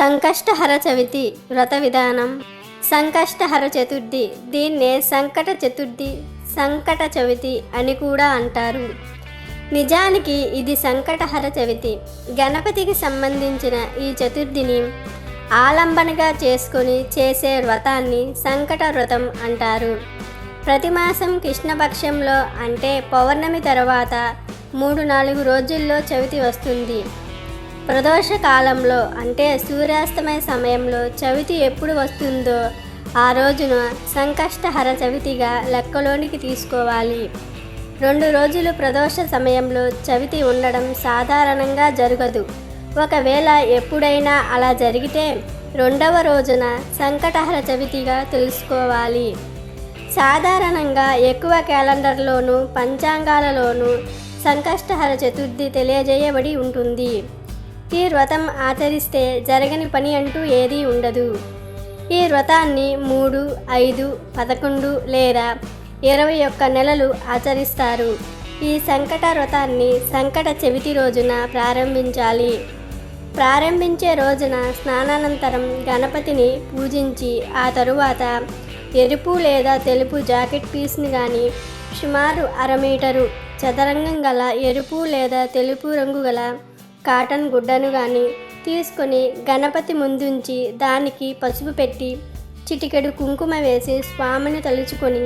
సంకష్టహర చవితి వ్రత విధానం సంకష్టహర చతుర్థి దీన్నే సంకట చతుర్థి సంకట చవితి అని కూడా అంటారు. నిజానికి ఇది సంకటహర చవితి గణపతికి సంబంధించిన ఈ చతుర్థిని ఆలంబనగా చేసుకొని చేసే వ్రతాన్ని సంకట వ్రతం అంటారు. ప్రతి మాసం కృష్ణపక్షంలో అంటే పౌర్ణమి తర్వాత మూడు నాలుగు రోజుల్లో చవితి వస్తుంది. ప్రదోష కాలంలో అంటే సూర్యాస్తమయ సమయంలో చవితి ఎప్పుడు వస్తుందో ఆ రోజున సంకష్టహర చవితిగా లెక్కలోనికి తీసుకోవాలి. రెండు రోజులు ప్రదోష సమయంలో చవితి ఉండడం సాధారణంగా జరగదు. ఒకవేళ ఎప్పుడైనా అలా జరిగితే రెండవ రోజున సంకటహర చవితిగా తెలుసుకోవాలి. సాధారణంగా ఎక్కువ క్యాలెండర్లోనూ పంచాంగాలలోనూ సంకష్టహర చతుర్థి తెలియజేయబడి ఉంటుంది. ఈ వ్రతం ఆచరిస్తే జరగని పని అంటూ ఏదీ ఉండదు. ఈ వ్రతాన్ని మూడు ఐదు పదకొండు లేదా ఇరవై ఒక్క నెలలు ఆచరిస్తారు. ఈ సంకట వ్రతాన్ని సంకట చవితి రోజున ప్రారంభించాలి. ప్రారంభించే రోజున స్నానానంతరం గణపతిని పూజించి ఆ తరువాత ఎరుపు లేదా తెలుపు జాకెట్ పీస్ని కానీ సుమారు అర మీటరు చదరంగం గల ఎరుపు లేదా తెలుపు రంగు గల కాటన్ గుడ్డను కానీ తీసుకొని గణపతి ముందుంచి దానికి పసుపు పెట్టి చిటికెడు కుంకుమ వేసి స్వామిని తలుచుకొని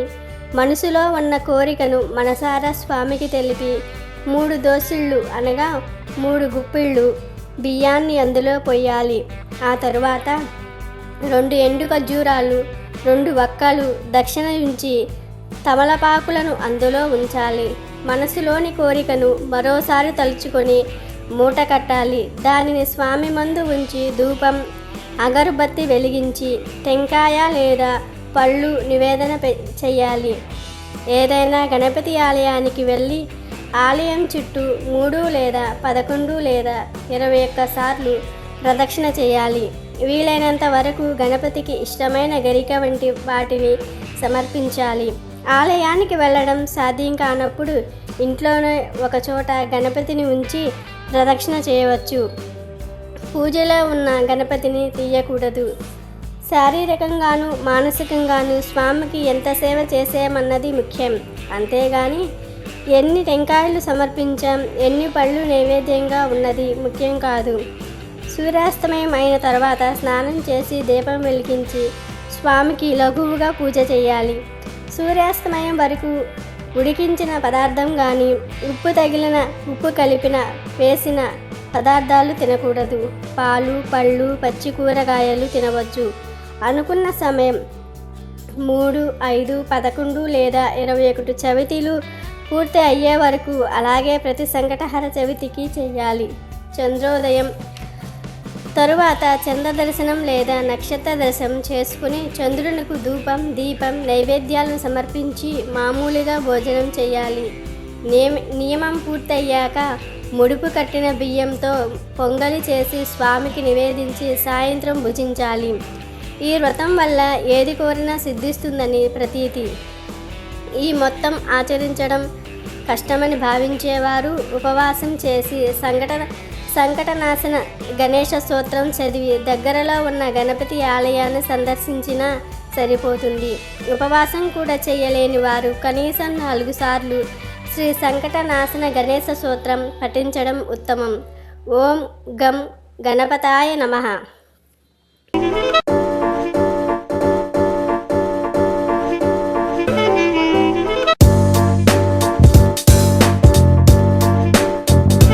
మనసులో ఉన్న కోరికను మనసారా స్వామికి తెలిపి మూడు దోసిళ్ళు అనగా మూడు గుప్పిళ్ళు బియ్యాన్ని అందులో పొయ్యాలి. ఆ తరువాత రెండు ఎండు ఖర్జూరాలు రెండు వక్కలు దక్షిణ ఉంచి తమలపాకులను అందులో ఉంచాలి. మనసులోని కోరికను మరోసారి తలుచుకొని మూట కట్టాలి. దానిని స్వామి మందు ఉంచి ధూపం అగరుబత్తి వెలిగించి టెంకాయ లేదా పళ్ళు నివేదన పె- చేయాలి ఏదైనా గణపతి ఆలయానికి వెళ్ళి ఆలయం చుట్టూ మూడు లేదా పదకొండు లేదా ఇరవై ఒక్క సార్లు ప్రదక్షిణ చేయాలి వీలైనంత వరకు గణపతికి ఇష్టమైన గరిక వంటి వాటిని సమర్పించాలి. ఆలయానికి వెళ్ళడం సాధ్యం కానప్పుడు ఇంట్లోనే ఒక చోట గణపతిని ఉంచి ప్రదక్షిణ చేయవచ్చు. పూజలో ఉన్న గణపతిని తీయకూడదు. శారీరకంగాను మానసికంగాను స్వామికి ఎంత సేవ చేసామన్నది ముఖ్యం. అంతేగాని ఎన్ని టెంకాయలు సమర్పించాం ఎన్ని పళ్ళు నైవేద్యంగా ఉన్నది ముఖ్యం కాదు. సూర్యాస్తమయం అయిన తర్వాత స్నానం చేసి దీపం వెలిగించి స్వామికి లఘువుగా పూజ చేయాలి. సూర్యాస్తమయం వరకు ఉడికించిన పదార్థం కానీ ఉప్పు తగిలిన ఉప్పు కలిపిన వేసిన పదార్థాలు తినకూడదు. పాలు పళ్ళు పచ్చి కూరగాయలు తినవచ్చు. అనుకున్న సమయం మూడు ఐదు పదకొండు లేదా ఇరవై ఒకటి చవితిలు పూర్తి అయ్యే వరకు అలాగే ప్రతి సంకటహర చవితికి చేయాలి. చంద్రోదయం తరువాత చంద్ర దర్శనం లేదా నక్షత్ర దర్శనం చేసుకుని చంద్రునికి ధూపం దీపం నైవేద్యాలను సమర్పించి మామూలుగా భోజనం చేయాలి. నియమ నియమం పూర్తయ్యాక ముడుపు కట్టిన బియ్యంతో పొంగలి చేసి స్వామికి నివేదించి సాయంత్రం భుజించాలి. ఈ వ్రతం వల్ల ఏది కోరినా సిద్ధిస్తుందని ప్రతీతి. ఈ మొత్తం ఆచరించడం కష్టమని భావించేవారు ఉపవాసం చేసి సంఘటన సంకటనాశన గణేష స్తోత్రం చదివి దగ్గరలో ఉన్న గణపతి ఆలయాన్ని సందర్శించినా సరిపోతుంది. ఉపవాసం కూడా చేయలేని వారు కనీసం నాలుగు సార్లు శ్రీ సంకటనాశన గణేశ సూత్రం పఠించడం ఉత్తమం. ఓం గం గణపతాయ నమః.